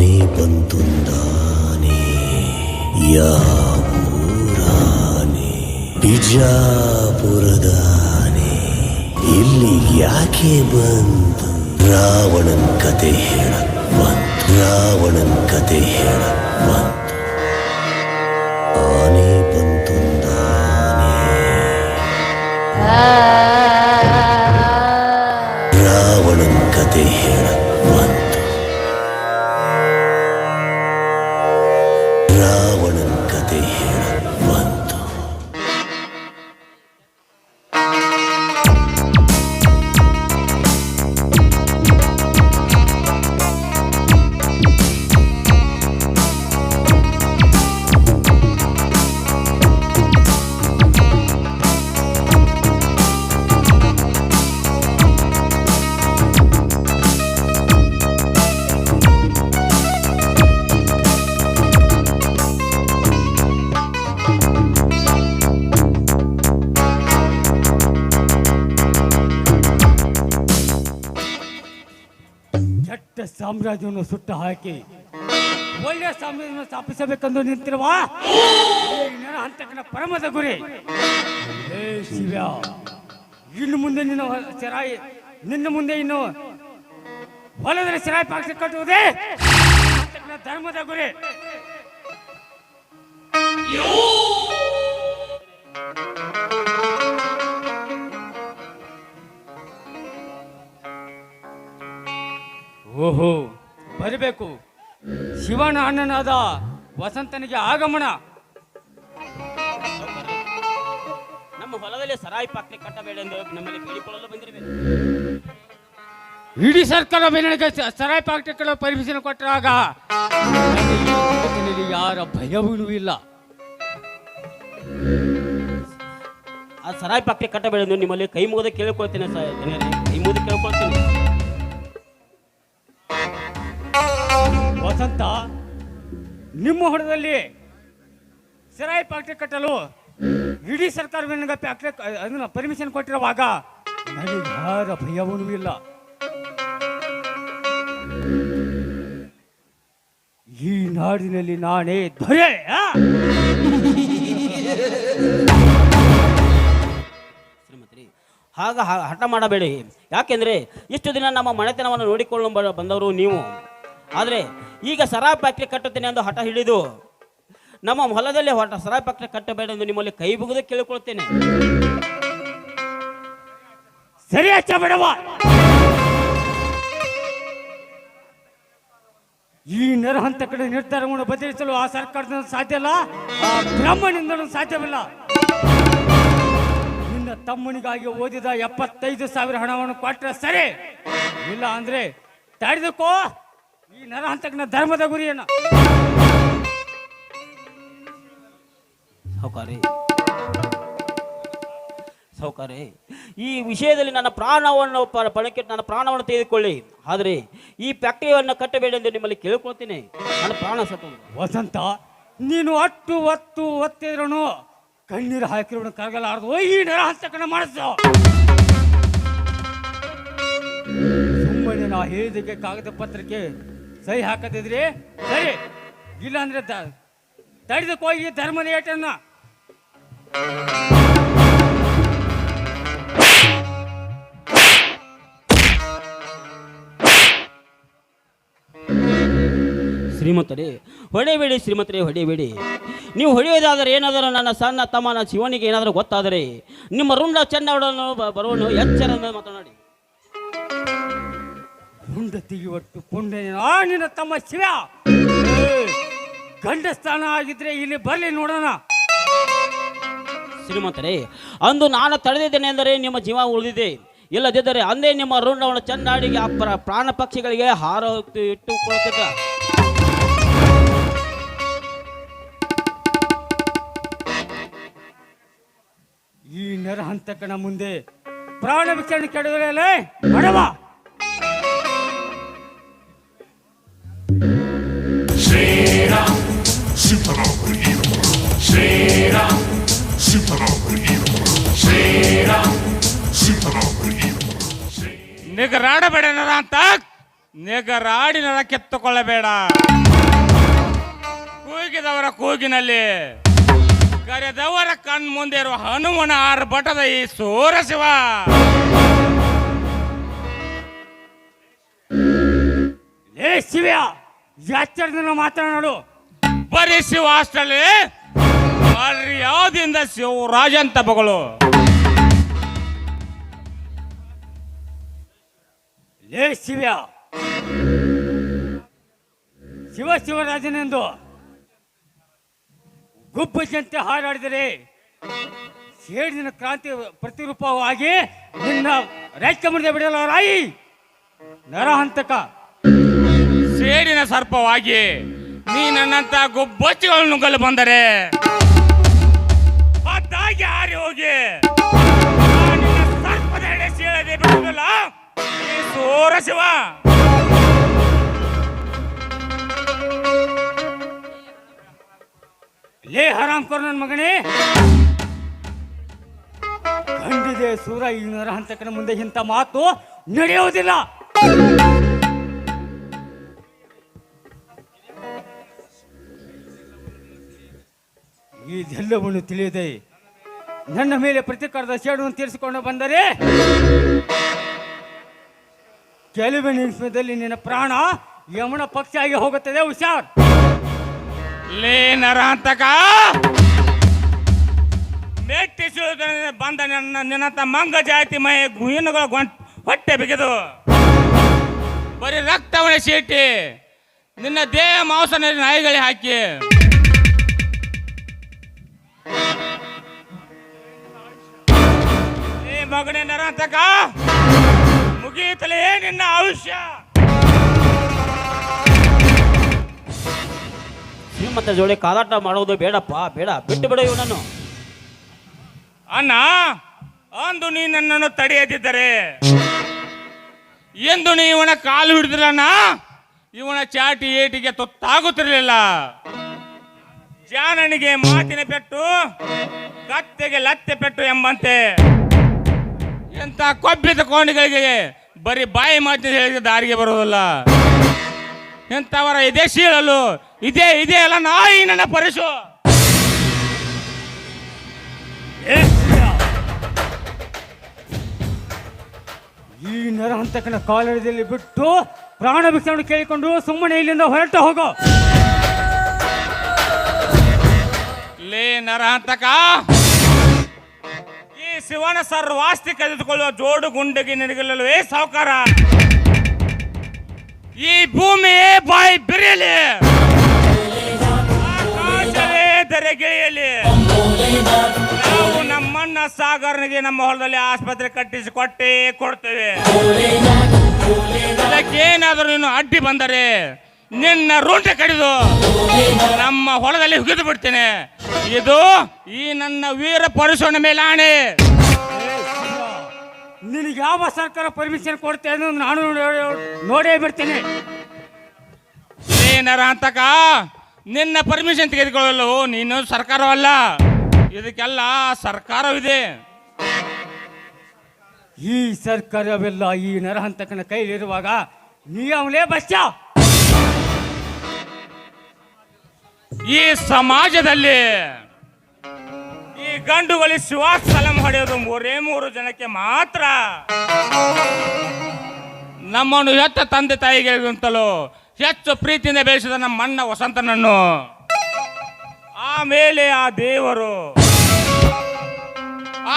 ತಾನೇ ಬಂತುಂದಾನೆ? ಯಾವೂರಾನೆ ಬಿಜಾಪುರದಾನೆ? ಇಲ್ಲಿ ಯಾಕೆ ಬಂತು? ರಾವಣನ್ ಕತೆ ಹೇಳ ಬಂತು. ರಾವಣನ್ ಕತೆ ಹೇಳ ಬಂತು. ಆನೆ ಬಂತುಂದಾನೆ? ರಾವಣನ್ ಕತೆ ಹೇಳ ಬಂತು. ಸಾಮ್ರಾಜ್ಯವನ್ನು ಸುಟ್ಟು ಹಾಕಿ ಒಳ್ಳೆಯ ಸಾಮ್ರಾಜ್ಯವನ್ನು ಸ್ಥಾಪಿಸಬೇಕೆಂದು ನಿಂತಿರುವ ಹಂತಕನ ಪರಮದ ಗುರಿ. ಹೇ ಶಿವ ಇನ್ನು ಮುಂದೆ ನಿನ್ನ ಹೊ- ನಿನ್ನ ಮುಂದೆ ಇನ್ನು ಹೊಲದಲ್ಲಿ ಸೆರಾಯಿ ಪಾಕ್ಷ ಕಟ್ಟುವುದೇ ಧರ್ಮದ ಗುರಿ. ಓಹೋ ಬರಬೇಕು. ಶಿವನ ಅಣ್ಣನಾದ ವಸಂತನಿಗೆ ಆಗಮನ. ನಮ್ಮ ಹೊಲದಲ್ಲಿ ಸರಾಯಿ ಪಾಕ್ಲಿ ಕಟ್ಟಬೇಡ ಎಂದು ನಮ್ಮಲ್ಲಿ ಕೇಳಿಕೊಳ್ಳಲು ಬಂದಿರಬೇಕು. ಇಡೀ ಸರ್ಕಾರ ಸ- ಸರಾಯಿ ಪಾಕ್ಟಿಗಳು ಪರ್ಮಿಷನ್ ಕೊಟ್ಟರಾಗ ಯಾರ ಭಯವೂ ಇಲ್ಲ. ಆ ಸರಾಯಿ ಪಾಕ್ಲಿ ಕಟ್ಟಬೇಡೆಂದು ನಿಮ್ಮಲ್ಲಿ ಕೈ ಮುಗಿದ ಕೇಳಿಕೊಳ್ತೇನೆ. ಕೈ ಮುಗಿದ ಕೇಳ್ಕೊಳ್ತೇನೆ. ವಸಂತ ನಿಮ್ಮ ಹೊಡೆದಲ್ಲಿ ಸರಾಯಿ ಫ್ಯಾಕ್ಟ್ರಿ ಕಟ್ಟಲು ಇಡೀ ಸರ್ಕಾರ ಫ್ಯಾಕ್ಟ್ರಿ ಅದನ್ನ ಪರ್ಮಿಷನ್ ಕೊಟ್ಟಿರುವಾಗ ನನಗೆ ಯಾರ ಭಯವೂ ಇಲ್ಲ. ಈ ನಾಡಿನಲ್ಲಿ ನಾನೇ ಶ್ರೀಮತಿ ಆಗ ಹಠ ಮಾಡಬೇಡಿ. ಯಾಕೆಂದರೆ ಇಷ್ಟು ದಿನ ನಮ್ಮ ಮನೆತನವನ್ನು ಬ- ಬಂದವರು ನೀವು. ಆದರೆ ಈಗ ಸರಾ ಫ್ಯಾಕ್ಟ್ರಿ ಕಟ್ಟುತ್ತೇನೆ ಎಂದು ಹಠ ಹಿಡಿದು, ನಮ್ಮ ಹೊಲದಲ್ಲಿ ಹೊಟ್ಟ ಸರಾ ಫ್ಯಾಕ್ಟ್ರಿ ಕಟ್ಟಬೇಡ ಎಂದು ನಿಮ್ಮಲ್ಲಿ ಕೈ ಮುಗಿದು ಕೇಳಿಕೊಳ್ತೇನೆ ಸರಿ ಬಿಡವ ಈ ನರಹಂತಕರ ನಿರ್ಧಾರವನ್ನು ಬದಲಿಸಲು ಆ ಸರ್ಕಾರದಿಂದ ಸಾಧ್ಯ ಇಲ್ಲ? ಆ ಸಾಧ್ಯವಿಲ್ಲ. ನಿನ್ನ ತಮ್ಮನಿಗಾಗಿ ಓದಿದ ಎಪ್ಪತ್ತೈದು ಸಾವಿರ ಹಣವನ್ನು ಕೊಟ್ಟರೆ ಸರಿ. ಇಲ್ಲ ಅಂದ್ರೆ ತಡೆದುಕೋ. ಈ ನರಹಂತಕನ ಧರ್ಮದ ಗುರಿಯನ್ನ ಸೌಕಾರಿ ಸೌಕಾರಿ ಈ ವಿಷಯದಲ್ಲಿ ನನ್ನ ಪ್ರಾಣವನ್ನು ಪಣಕ್ಕೆ ನನ್ನ ಪ್ರಾಣವನ್ನು ತೆಗೆದುಕೊಳ್ಳಿ. ಆದರೆ ಈ ಫ್ಯಾಕ್ಟರಿಯನ್ನು ಕಟ್ಟಬೇಡ ಎಂದು ನಿಮ್ಮಲ್ಲಿ ಕೇಳ್ಕೊಳ್ತೀನಿ. ನನ್ನ ಪ್ರಾಣ ಸತ್ತು ವಸಂತ ನೀನು ಅಟ್ಟು ಒತ್ತು ಒತ್ತಿದ್ರೂ ಕಣ್ಣೀರು ಹಾಕಿರೋಣ ಕರಗಲಾರದು. ಈ ನರಹಂತಕನ ಮಾಡಿಸು ಸುಮ್ಮನೆ ನಾ ಹೇಳಿದಕ್ಕೆ ಕಾಗದ ಪತ್ರಕ್ಕೆ ಸಹಿ ಹಾಕದಿದ್ರಿ ಸರಿ. ಇಲ್ಲ ಅಂದ್ರೆ ತಡೆದು ಕೋಯಿ ಧರ್ಮ ಏಟನ್ನ. ಶ್ರೀಮಂತರೇ ಹೊಡೆಯಬೇಡಿ ಶ್ರೀಮಂತರೇ ಹೊಡೆಯಬೇಡಿ ನೀವು ಹೊಡೆಯೋದಾದರೆ ಏನಾದರೂ ನನ್ನ ಸಣ್ಣ ತಮ್ಮನ ಶಿವನಿಗೆ ಏನಾದರೂ ಗೊತ್ತಾದರೆ ನಿಮ್ಮ ರುಂಡ ಚೆನ್ನವಡನ್ನು ಬರೋಣ ಎಚ್ಚರ ಮಾತನಾಡಿ. ಹುಂಡ ಇವತ್ತು ಕೊಂಡೆ ಆ ನಿನ್ನ ತಮ್ಮ ಶಿವ! ಗಂಡಸ್ಥಾನ ಆಗಿದ್ರೆ ಇಲ್ಲಿ ಬರ್ಲಿ ನೋಡೋಣ. ಶ್ರೀಮಂತರೇ ಅಂದು ನಾನು ತಡೆದಿದ್ದೇನೆ ಎಂದರೆ ನಿಮ್ಮ ಜೀವ ಉಳಿದಿದೆ. ಇಲ್ಲದಿದ್ದರೆ ಅಂದೇ ನಿಮ್ಮ ರುಂಡವನ್ನು ಚನ್ನಾಡಿಗೆ ಆ ಪ್ರ- ಪ್ರಾಣ ಪಕ್ಷಿಗಳಿಗೆ ಹಾರ ಇಟ್ಟುಕೊಳ್ತಿದ್ದ ಈ ನರಹಂತಕನ ಮುಂದೆ ಪ್ರಾಣ ವಿಚಾರಣೆ ಕೆಡವಲೇ ಬಡವ! ನಿಗರಾಡಬೇಡ ನರ ಅಂತ ನಿಗರಾಡಿ ನರ ಕೆತ್ತುಕೊಳ್ಳಬೇಡ. ಕೂಗಿದವರ ಕೂಗಿನಲ್ಲಿ. ಕರೆದವರ ಕಣ್ ಮುಂದೆ ಇರುವ ಹನುಮನ ಆರ್ಭಟದ ಈ ಸೂರ ಶಿವ. ಶಿವ್ಯ ಎಚ್ಚರದಿಂದ ಮಾತನಾಡು ಬರೀ ಶಿವ ಅಷ್ಟರಲ್ಲಿ ಮರ್ಯಾದಿಂದ ಶಿವರಾಜ ಅಂತ ಬಗಳು. ಲೇ ಶಿವ ಶಿವ ಶಿವರಾಜನೆಂದು ಗುಬ್ಬಜಂತೆ ಹಾರಾಡಿದರೆ ಸೇಡಿನ ಕ್ರಾಂತಿ ಪ್ರತಿರೂಪವಾಗಿ ನಿನ್ನ ರೈತ ಮುಂದೆ ಬಿಡಲ್ಲ ರಾಯಿ ನರಹಂತಕ. ಸೇಡಿನ ಸರ್ಪವಾಗಿ ನೀ ನನ್ನಂತ ಗುಬ್ಬಚ್ಚಿಗಳು ನುಗ್ಗಲು ಬಂದರೆ ಅದಾಗಿ ಹಾರಿ ಹೋಗಿ? ಸರ್ಪದ ಎಡೆ ಸೂರ ಶಿವ! ಲೇ ಹರಾಮ್ ಕರ್ ನನ್ನ ಮಗನೇ! ಕಂಡಿದೆ ಸೂರ ಈ ನರಹಂತಕನ ಮುಂದೆ ಇಂಥ ಮಾತು ನಡೆಯುವುದಿಲ್ಲ ಇದೆಲ್ಲವನ್ನು ತಿಳಿಯದೆ ನನ್ನ ಮೇಲೆ ಪ್ರತಿಕಾರದ ಸೇಡನ್ನು ತೀರಿಸಿಕೊಂಡು ಬಂದರೆ ಕೆಲವೇ ನಿಮಿಷದಲ್ಲಿ ನಿನ್ನ ಪ್ರಾಣ ಯಮನ ಪಕ್ಷಿಯಾಗಿ ಹೋಗುತ್ತದೆ, ಹುಷಾರ್. ಲೇ ನರಾಂತಕ! ಮೆಟ್ಟಿ ಸುಳಿದ ಬಂದ ನನ್ನ ನಿನ್ನಂತ ಮಂಗ ಜಾತಿ ಮೈ ಗುಯಿನಗಳ ಹೊಟ್ಟೆ ಬಿಗಿದು. ಬರೀ ರಕ್ತವನ್ನ ಸೀಟಿ ನಿನ್ನ ದೇಹ ಮಾಂಸ ನಾಯಿಗಳಿಗೆ ಹಾಕಿ. ಏ ಮಗನೇ ನರಾಂತಕ ಮುಗಿಯುತ್ತಲೇ ನಿನ್ನ ಆಯುಷ್ಯ. ಶ್ರೀಮಂತ ಜೋಡಿ ಕಾಲಾಟ ಮಾಡೋದು ಬೇಡಪ್ಪ ಬೇಡ ಬಿಟ್ಟು ಬಿಡ ಇವನನ್ನು. ಅಣ್ಣ ಅಂದು ನೀ ನನ್ನನ್ನು ತಡೆಯದಿದ್ದರೆ ಎಂದು ನೀ ಇವನ ಕಾಲು ಹಿಡಿದ್ರಣ್ಣ ಇವನ ಚಾಟಿ ಏಟಿಗೆ ತೊತ್ತಾಗುತ್ತಿರಲಿಲ್ಲ. ಜಾನನಿಗೆ ಮಾತಿನ ಪೆಟ್ಟು ಕತ್ತೆಗೆ ಲತ್ತೆ ಪೆಟ್ಟು ಎಂಬಂತೆ. ಎಂತ ಕೊಬ್ಬಿದ ಕೋಣಿಗಳಿಗೆ ಬರೀ ಬಾಯಿ ಮಾತಿನ ಹೇಳಿದ ದಾರಿಗೆ ಬರೋದಲ್ಲ ಎಂತವರ ಇದೇ ಶೀಳಲು ಇದೇ ಇದೇ ಅಲ್ಲ, ನಾಯಿ ನನ್ನ ಪರಿಸು ಈ ನರಹಂತಕನ ಕಾಲಡಿಯಲ್ಲಿ ಬಿಟ್ಟು ಪ್ರಾಣ ಭಿಕ್ಷೆಯನ್ನು ಕೇಳಿಕೊಂಡು ಸುಮ್ಮನೆ ಇಲ್ಲಿಂದ ಹೊರಟು ಹೋಗೋ. ಲೇ ನರಹಂತಕ ಈ ಶಿವನ ಸರ್ವಾಸ್ತಿ ಕಳೆದುಕೊಳ್ಳುವ ಜೋಡು ಗುಂಡಿಗೆ ನಿನಗಲ್ಲವೇ ಸಾವುಕಾರ? ಈ ಭೂಮಿ ಬಾಯಿ ಬಿರಿಯಲಿ! ಆಕಾಶವೇ ಧರೆಗಿಳಿಯಲಿ ನಾವು ನಮ್ಮಣ್ಣ ಸಾಗರನಿಗೆ ನಮ್ಮ ಹೊಲದಲ್ಲಿ ಆಸ್ಪತ್ರೆ ಕಟ್ಟಿಸಿ ಕೊಟ್ಟೇ ಕೊಡ್ತೇವೆ. ಅದಕ್ಕೇನಾದರೂ ನೀನು ಅಡ್ಡಿ ಬಂದರೆ ನಿನ್ನ ರೋಂಟೆ ಕಡಿದು ನಮ್ಮ ಹೊಲದಲ್ಲಿ ಹುಗಿದು ಬಿಡ್ತೇನೆ. ಇದು ಈ ನನ್ನ ವೀರ ಪರಶುವನ ಮೇಲೆ ಆಣೆ ನಿನಗೆ ಯಾವ ಸರ್ಕಾರ ಪರ್ಮಿಷನ್ ಕೊಡ್ತೇನೆ ನಾನು ನೋಡಿ- ನೋಡೇ ಬಿಡ್ತೀನಿ. ಏನಾರ ಅಂತಕ ನಿನ್ನ ಪರ್ಮಿಷನ್ ತೆಗೆದುಕೊಳ್ಳಲು ನೀನು ಸರ್ಕಾರವಲ್ಲ. ಇದಕ್ಕೆಲ್ಲ ಸರ್ಕಾರವಿದೆ. ಈ ಸರ್ಕಾರವೆಲ್ಲ ಈ ನರಹಂತಕನ ಕೈಲಿರುವಾಗ ನೀ ಅವಲೇ ಬಸ್ಸ ಈ ಸಮಾಜದಲ್ಲಿ ಈ ಗಂಡುಗಳಿ ಶಿವಾಸ್ ಸಲಂ ಹೊಡೆಯೋದು ಮೂರೇ ಮೂರು ಜನಕ್ಕೆ ಮಾತ್ರ. ನಮ್ಮನ್ನು ಹೆತ್ತ ತಂದೆ ತಾಯಿಗಳಿಗಿಂತಲೂ ಹೆಚ್ಚು ಪ್ರೀತಿಯಿಂದ ಬೆಳೆಸಿದ ನಮ್ಮ ಅಣ್ಣ ವಸಂತನನ್ನು ಆಮೇಲೆ ಆ ದೇವರು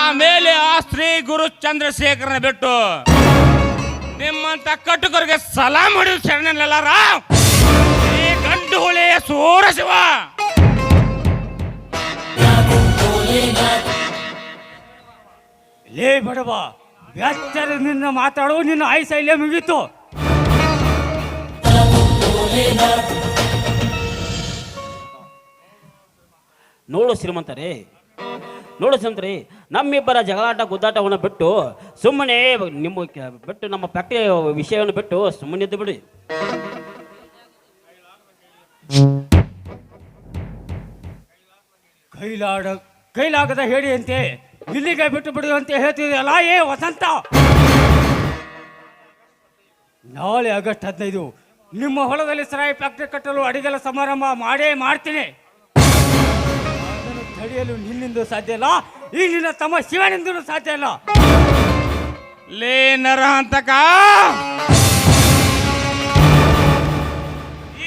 ಆಮೇಲೆ ಆ ಶ್ರೀ ಗುರು ಚಂದ್ರಶೇಖರನ ಬಿಟ್ಟು ನಿಮ್ಮಂತ ಕಟ್ಟುಕರಿಗೆ ಸಲಾಮ್ ಹೊಡೆದು ಶರಣನಲ್ಲಾರ ಈ ಗಂಡು ಹುಳಿಯ ಸೂರ ಶಿವ. ಲೇ ಬಡವ ನಿನ್ನ ಮಾತಾಡೋ ನಿನ್ನ ಆಯ್ಸ ಇಲ್ಲೇ ಮುಗೀತು. ನೋಡು ಶ್ರೀಮಂತರೇ ನೋಡು ಶ್ರೀಮಂತರೇ ನಮ್ಮಿಬ್ಬರ ಜಗಳಾಟ ಗುದ್ದಾಟವನ್ನು ಬಿಟ್ಟು ಸುಮ್ಮನೆ ನಿಮ್ಮ ಬಿಟ್ಟು ನಮ್ಮ ಫ್ಯಾಕ್ಟ್ರಿ ವಿಷಯವನ್ನು ಬಿಟ್ಟು ಸುಮ್ಮನೆ ಇದ್ದು ಬಿಡಿ. ಕೈಲಾಡ ಕೈಲಾಗದ ಹೇಳಿ ಅಂತೆ ಇಲ್ಲಿಗೆ ಬಿಟ್ಟು ಬಿಡು ಅಂತ ಹೇಳ್ತಿದೆಯಲ್ಲ ಏ ವಸಂತ? ನಾಳೆ ಆಗಸ್ಟ್ ಹದಿನೈದು, ನಿಮ್ಮ ಹೊಲದಲ್ಲಿ ಸರಾಯಿ ಫ್ಯಾಕ್ಟ್ರಿ ಕಟ್ಟಲು ಅಡಿಗೆಲ ಸಮಾರಂಭ ಮಾಡೇ ಮಾಡ್ತೀನಿ. ತಡೆಯಲು ನಿನ್ನಿಂದ ಸಾಧ್ಯ ಇಲ್ಲ ಈ ನಿನ್ನ ತಮ್ಮ ಶಿವನಿಂದಲೂ ಸಾಧ್ಯ ಇಲ್ಲ. ಲೇ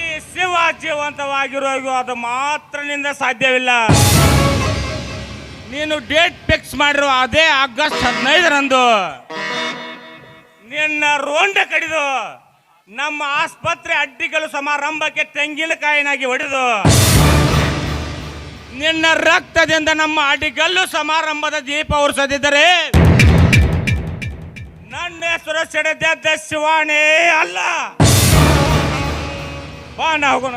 ಈ ಶಿವ ಜೀವಂತವಾಗಿರೋ ಅದು ಮಾತ್ರ ನಿಂದ ಸಾಧ್ಯವಿಲ್ಲ. ನೀನು ಡೇಟ್ ಫಿಕ್ಸ್ ಮಾಡಿರೋ ಅದೇ ಆಗಸ್ಟ್ ಹದಿನೈದರಂದು. ನಿನ್ನ ರೋಂಡ ಕಡಿದು ನಮ್ಮ ಆಸ್ಪತ್ರೆ ಅಡ್ಡಿಗಳು ಸಮಾರಂಭಕ್ಕೆ ತೆಂಗಿನಕಾಯಿನಾಗಿ ಹೊಡೆದು, ನಿನ್ನ ರಕ್ತದಿಂದ ನಮ್ಮ ಅಡಿಗಲ್ಲು ಸಮಾರಂಭದ ದೀಪ ಉರಿಸದಿದ್ದರೆ, ನನ್ನ ಹೆಸರು ಸಿಡದ ಶಿವಾಣಿ ಅಲ್ಲ. ಬಾ ನಾ ಹೋಗೋಣ.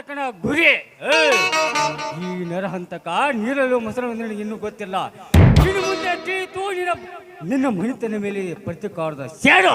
ನರಹಂತಕನ ಗುರಿ. ಈ ನರಹಂತಕ ನೀರಲು ಮೊಸರು ನನಗೆ ಇನ್ನೂ ಗೊತ್ತಿಲ್ಲ. ಇನ್ನು ಮುಂದೆ ನಿನ್ನ ನಿನ್ನ ಮೇಲೆ ಪ್ರತಿಕಾರದ ಸೇಡು!